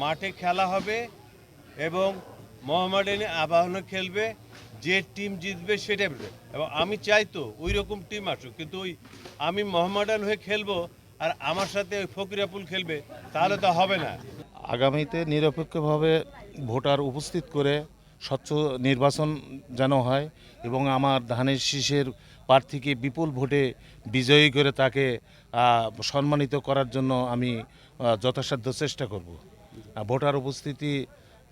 মাঠে খেলা হবে এবং মোহামেডানি আবাহনও খেলবে, যে টিম জিতবে সেটা। এবং আমি চাই তো ওই রকম টিম আসুক, কিন্তু ওই আমি মোহামেডান হয়ে খেলব আর আমার সাথে ওই ফকিরাপুল খেলবে, তাহলে তো হবে না আগামীতে নিরপেক্ষভাবে ভোটার উপস্থিত করে স্বচ্ছ নির্বাচন যেন হয় এবং আমার ধানের শীষের প্রার্থীকে বিপুল ভোটে বিজয়ী করে তাকে সম্মানিত করার জন্য আমি যথাসাধ্য চেষ্টা করব ভোটার উপস্থিতি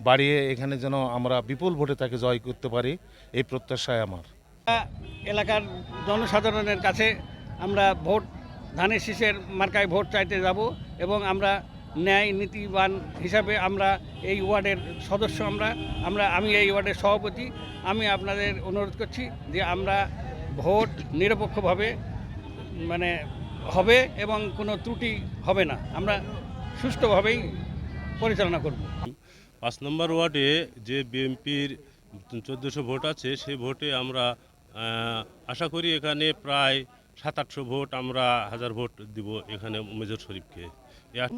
বাড়িয়ে এখানে যেন আমরা বিপুল ভোটে তাকে জয় করতে পারি, এই প্রত্যাশায় আমার। এলাকার জনসাধারণের কাছে আমরা ভোট, ধানের শীষের মার্কায় ভোট চাইতে যাব এবং আমরা ন্যায় নীতিবান হিসাবে আমরা এই ওয়ার্ডের সদস্য আমরা আমরা, আমি এই ওয়ার্ডের সভাপতি। আমি আপনাদের অনুরোধ করছি যে আমরা ভোট নিরপেক্ষভাবে মানে হবে এবং কোনো ত্রুটি হবে না। আমরা সুষ্ঠুভাবেই পরিচালনা করব। পাঁচ নম্বর ওয়ার্ডে যে বিএনপির চোদ্দোশো ভোট আছে সেই ভোটে আমরা আশা করি এখানে প্রায় সাত আটশো ভোট আমরা হাজার ভোট দিব এখানে মেজর শরীফকে।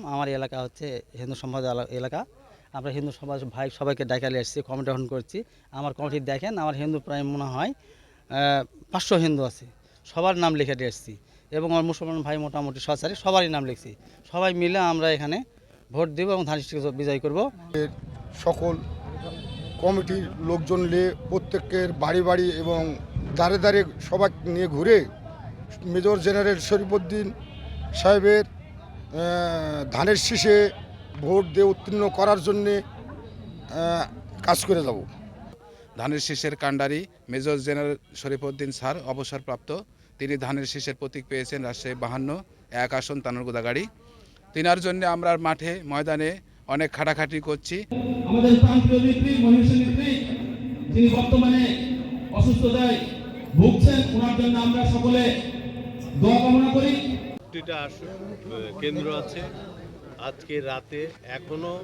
আমার এলাকা হচ্ছে হিন্দু সমাজ এলা- এলাকা। আমরা হিন্দু সমাজ ভাই সবাইকে ডাকালে এসেছি কমিটি গঠন করছি। আমার কমিটি দেখেন আমার হিন্দু প্রায় মনে হয় পাঁচশো হিন্দু আছে। সবার নাম লিখে দিয়ে এসেছি। এবং আমার মুসলমান ভাই মোটামুটি সচারি সবারই নাম লিখছি। সবাই মিলে আমরা এখানে ভোট দেব এবং ধানিষ্ঠকে বিজয় করব। সকল কমিটির লোকজন নিয়ে প্রত্যেকের বাড়ি বাড়ি এবং দাঁড়ে দাঁড়ে সবাই নিয়ে ঘুরে মেজর জেনারেল শরীফুদ্দিন সাহেবের ধানের শীষে ভোট দিয়ে উত্তীর্ণ করার জন্যে কাজ করে যাব। ধানের শীষের কাণ্ডারি মেজর জেনারেল শরীফউদ্দিন স্যার অবসরপ্রাপ্ত। তিনি ধানের শীষের প্রতীক পেয়েছেন রাজশাহী বাহান্ন এক আসন তানোর গোদাগাড়ি। তিনার জন্য আমরা মাঠে ময়দানে অনেক খাটাখাটি করছি। আমাদের প্রান্তীয় নেত্রী মহিষী নেত্রী যিনি বর্তমানে অসুস্থতায় ভুগছেন ওনার জন্য আমরা সকলে দোয়া কামনা করি। দুটা কেন্দ্র আছে। আজকে রাতে এখনও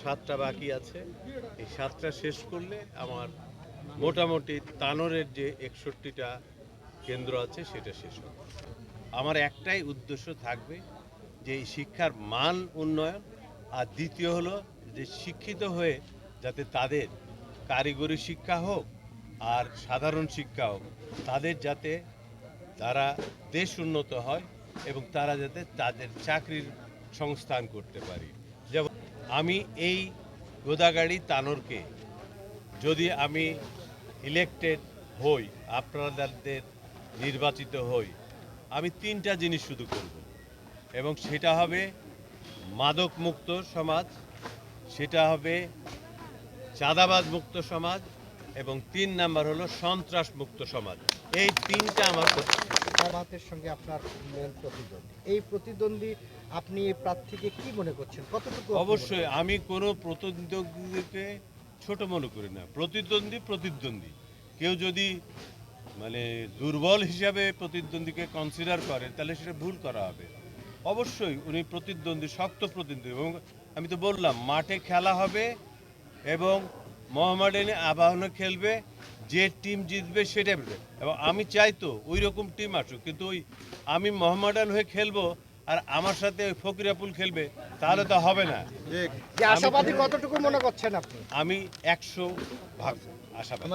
সাতটা বাকি আছে। এই সাতটা শেষ করলে আমার মোটামুটি তানোরের যে একষট্টিটা কেন্দ্র আছে সেটা শেষ হবে। আমার একটাই উদ্দেশ্য থাকবে যে শিক্ষার মান উন্নয়ন, আর দ্বিতীয় হলো যে শিক্ষিত হয়ে যাতে তাদের কারিগরি শিক্ষা হোক আর সাধারণ শিক্ষা হোক, তাদের যাতে তারা দেশ উন্নত হয় এবং তারা যাতে তাদের চাকরির সংস্থান করতে পারি। যেমন আমি এই গোদাগাড়ি তানোরকে যদি আমি ইলেকটেড হই, আপনাদের নির্বাচিত হই, আমি তিনটা জিনিস শুধু করব। এবং সেটা হবে মাদক মুক্ত সমাজ সেটা হবে চাঁদাবাদ মুক্ত সমাজ এবং তিন নাম্বার হলো সন্ত্রাস মুক্ত সমাজ। এই তিনটা আমার জামাতের সঙ্গে আপনার মেন প্রতিদ্বন্দ্বী। এই প্রতিদ্বন্দ্বী আপনি এই প্রার্থীকে কি মনে করছেন? কতটুকু অবশ্যই আমি কোনো প্রতিদ্বন্দ্বীকে ছোট মনে করি না। প্রতিদ্বন্দ্বী প্রতিদ্বন্দ্বী। কেউ যদি মানে দুর্বল হিসাবে প্রতিদ্বন্দ্বীকে কনসিডার করে তাহলে সেটা ভুল করা হবে। অবশ্যই উনি প্রতিদ্বন্দ্বী শক্ত প্রতিদ্বন্দ্বী এবং আমি তো বললাম মাঠে খেলা হবে এবং মোহামেডানি আবাহনও খেলবে যে টিম জিতবে সেটা। এবং আমি চাই তো ওই রকম টিম আসুক কিন্তু ওই আমি মোহামেডান হয়ে খেলব আর আমার সাথে ওই ফকিরাপুল খেলবে তাহলে তো হবে না। আশাবাদী কতটুকু মনে করছেন আপনি? আমি একশো ভাগ আশাবাদী।